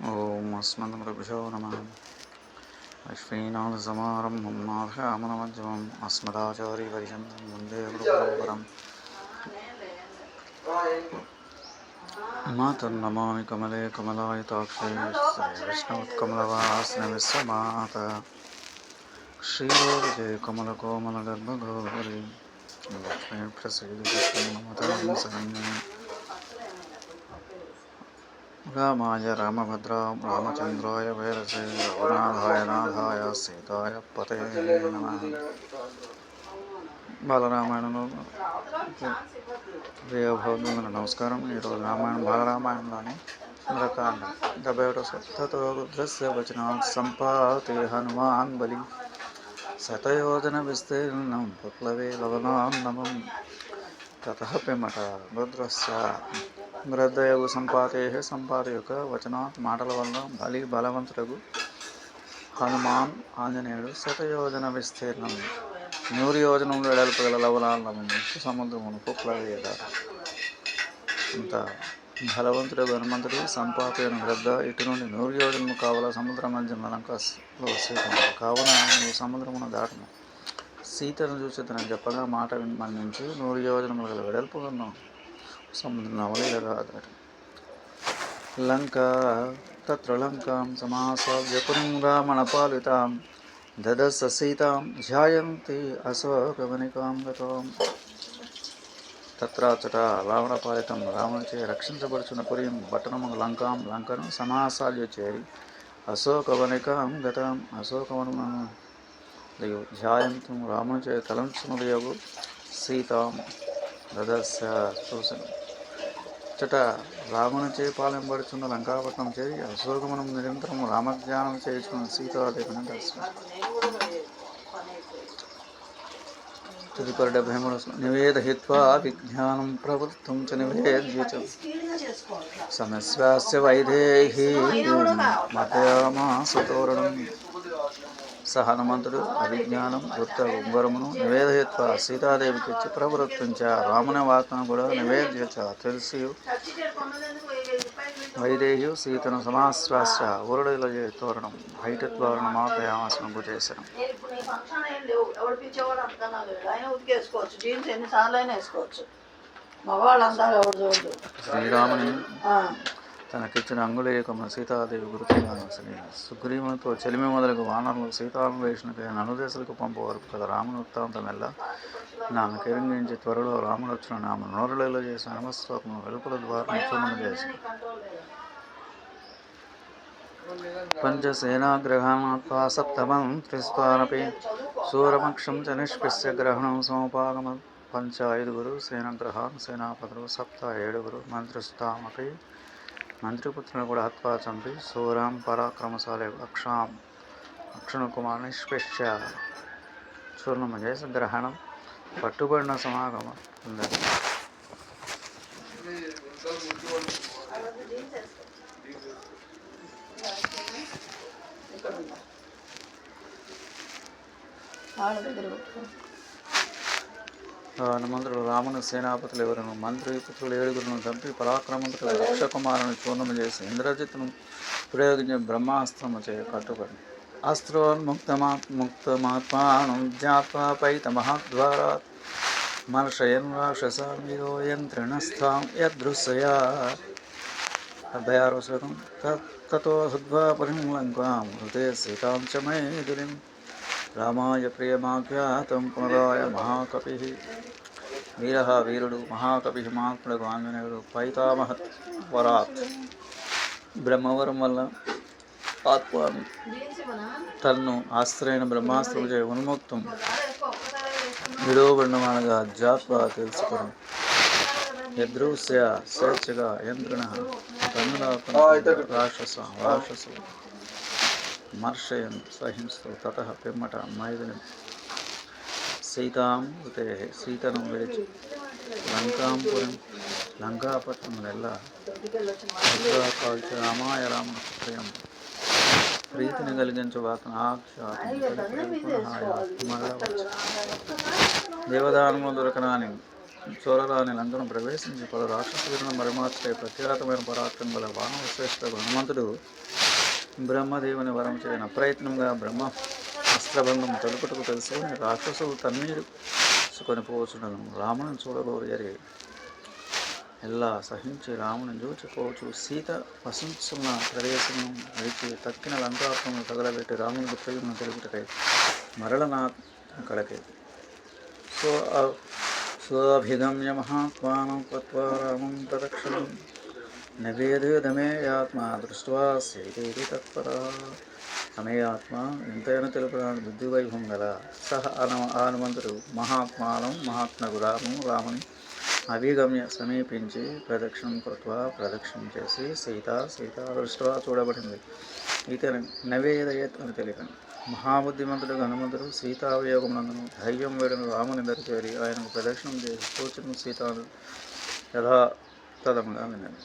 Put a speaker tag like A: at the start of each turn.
A: അസ്മദ്മൃഗുഷോ നമ അശ്വീനാഥസമാരംഭം നാഥകാമനമധ്യമം അസ്മദാചാര്യപരിചന്തം വന്ദേ ഗുരുപരം മാതർനമാമി കമലേ കമലായുതാക്ഷേ വിഷ്ണവത്കമലവാസന വിശ്വമാത ശ്രീഗോവിജേ കമലകോമലഗർഭഗോഹരി ലക്ഷ്മേ പ്രസീദ കൃഷ്ണ നമതാ സരണ്യം రామాయ రామభద్రాం రామచంద్రాయ వైరసే రఘునాథాయ నాథాయ సీతాయ పతే నమ. బాలరామాయణంలో ప్రియభవద్వందులు నమస్కారం. ఈరోజు రామాయణం బాలరామాయణంలోని మరకాండ డెబ్బై ఒకటో సప్తతో రుద్రస్య వచనాత్ సంపాతి హనుమాన్ బలి. శతయోజన విస్తీర్ణం పుట్లవే లవనాన్నమం తథ పిమట రుద్రస్య. మృదయగు సంపాతే సంపాతి యొక్క వచనాత్ మాటల వల్ల బలి బలవంతుడగు హనుమాన్ ఆంజనేయుడు శతయోజన విస్తీర్ణం. నూరు యోజనంలో వెడల్పు గల సముద్రమును పుప్లవేయదారు అంత బలవంతుడు హనుమంతుడు సంపాతైన గ్రద్ద ఇటు నుండి నూరు యోజనము కావాల సముద్ర మధ్య లంకలో సీతను కావున నువ్వు సముద్రమును దాటము. సీతను చూసేతనని చెప్పగా మాట మన్నించి. నూరు యోజనములు గల వెడల్పు ఉన్నాం సముద్రం అవలేదాడు లంక తత్ర లంకాం సమాసాద్య పురం రామణపాలితాం దదస్స సీతాం ధ్యాయంతి అశోకవనికాం గతాం. తత్రాచట రావణపాలితం రావణచే రక్షించబడుచున్న పురియం పట్టణము లంకాం లంకను సమాసాల్య చేరి అశోకవనికాం గతాం. అశోకవనము ధ్యాయంతం రామునిచే తలంచునదియగు సీతాం. దదస్స ఇచ్చట రాముని రామునిచే పాలింపడుచున్న లంకాపట్నం చేరి అశోకమనం నిరంతరం రామజ్ఞానం చేయించుకున్న సీతాదేవిని దర్శనం తదుపరి డెబ్బై మూడు నివేదహిత్వా విజ్ఞానం ప్రవృత్తం చ నివేద్య చ. సమస్వాస్య వైదేహి మతయామాసతోరణం స హనుమంతుడు అవిజ్ఞానం వృత్త ఉంగరమును నివేదయత్వ సీతాదేవికి ఇచ్చి ప్రవృత్తించ రాముని వార్తను కూడా నివేద్య చ తెలిసి. వైదేహి సీతను సమాశ్వాస ఊరడిలో తోరణం బయట తోరణం మాపయామాసనం చేశాను శ్రీరాముని తనకిచ్చిన అంగుళీయకము సీతాదేవి గురుతుగాను శ్రీ సుగ్రీవునితో చెలిమి మొదలగు వానరులు సీతాన్వేషణకై నలుదేశాలకు పంపు వరకు కదా. రాముని వృత్తాంతమెల్ల నాను కిరంగించి త్వరలో రాముడు వచ్చిన నామ నోరులలో చేసిన నమస్వాపము వెలుపల ద్వారా చూమను చేసి. పంచసేనాగ్రహణత్వా సప్తమం త్రిస్వానపి సూరమక్షం చ నిష్పిస్య గ్రహణం సమపాగమ పంచ ఐదుగురు సేనగ్రహాన్ సేనాపతులు సప్త ఏడుగురు మంత్రిస్తామపి మంత్రిపుత్రుని కూడా హత్వా చంపి సూరాం పరాక్రమశాలి అక్షాం. అక్షణ కుమారుని నిష్పృశ్య చూర్ణము చేసి గ్రహణం. పట్టుబడిన సమాగమం. ఉండాలి
B: వాళ్ళ దగ్గర పెట్టుకో
A: హనుమంతుడు రాముని సేనాపతులు ఎవరును మంత్రి పుత్రులు ఏడుగురును చంపి పరాక్రమంతుడు రక్షకుమారుని చూర్ణము చేసి ఇంద్రజిత్తును ప్రయోగించి బ్రహ్మాస్త్రము చేయ కట్టుబడి అస్త్రోన్ముక్తమా ముక్తమాత్మానం జ్ఞాత్వా పైత మహాద్వారా మర్షయన్ రాక్షసామీరో యంత్రిణస్థాం యదృశ్యయా డెబ్బై ఆరో శ్లోకం తతో హుద్వా పరిమలంకాం హృదయ సీతాం చ మేదిలిం రామాయ ప్రియమాఖ్యాతం పునరాయ మహాకపి వీర వీరుడు మహాకవి మహాత్ముడు ఆంజనేయుడు పైతామహ వరాత్. బ్రహ్మవరం వల్ల ఆత్మ తన్ను ఆశ్రయణ బ్రహ్మాస్త్రం చే ఉన్ముక్తం విడవబడినవానగా జాత్వ తెలుసుకుని. యదృశ్య స్వేచ్ఛగా యంత్రణ తన్నుల రాక్షస రాక్షసు. మర్షయన్ సహింస్తూ తత పిమ్మట మైదుని సీతాం ఉతే సీతను విడిచి లంకాంపురం లంకాపట్నం నెల్ల కాల్చి రామాయ రాముడు ప్రియం ప్రీతిని కలిగించు వాతన ఆక్షాతం దేవదానములు దొరకనాని చోరరాని లంకను ప్రవేశించి పలు రాక్షసులను మరిమార్చే ప్రఖ్యాతమైన పరాక్రమం గల వానవశ్రేష్ఠ హనుమంతుడు బ్రహ్మదేవుని వరం చేయని అప్రయత్నంగా బ్రహ్మ అస్త్రభంగం తలుపుటకు తెలుసుకుని రాక్షసులు తన్నీరు కొని పోవచ్చును రాముని చూడగోరి ఇలా సహించి రాముని చూచిపోవచ్చు సీత వసించున్న ప్రదేశం నడిచి తక్కిన లంకాత్మను తగలబెట్టి రాముని గుప్తయును తెలుపుటకై మరల నా కడకే సో స్వాభిగమ్య మహాత్మానం కృత్వా రామం ప్రదక్షిణం నవేదేదమేయాత్మ దృష్ట్వా సేదేది తత్పర. అమేయాత్మ ఎంతైనా తెలుపడానికి బుద్ధి వైభవం గల సహ అన హనుమంతుడు మహాత్మానం మహాత్మకు రాము రాముని అభిగమ్య సమీపించి ప్రదక్షిణం కృత్వా ప్రదక్షిణం చేసి సీత సీత దృష్ట్వా చూడబడింది. ఇతను నవేదయత్ అని తెలియను మహాబుద్ధిమంతుడు హనుమంతుడు సీతావియోగమునందును ధైర్యం వేడును రాముని దరిచేరి ఆయనకు ప్రదక్షిణం చేసి సూచన సీతాను తదముగా విన్నాను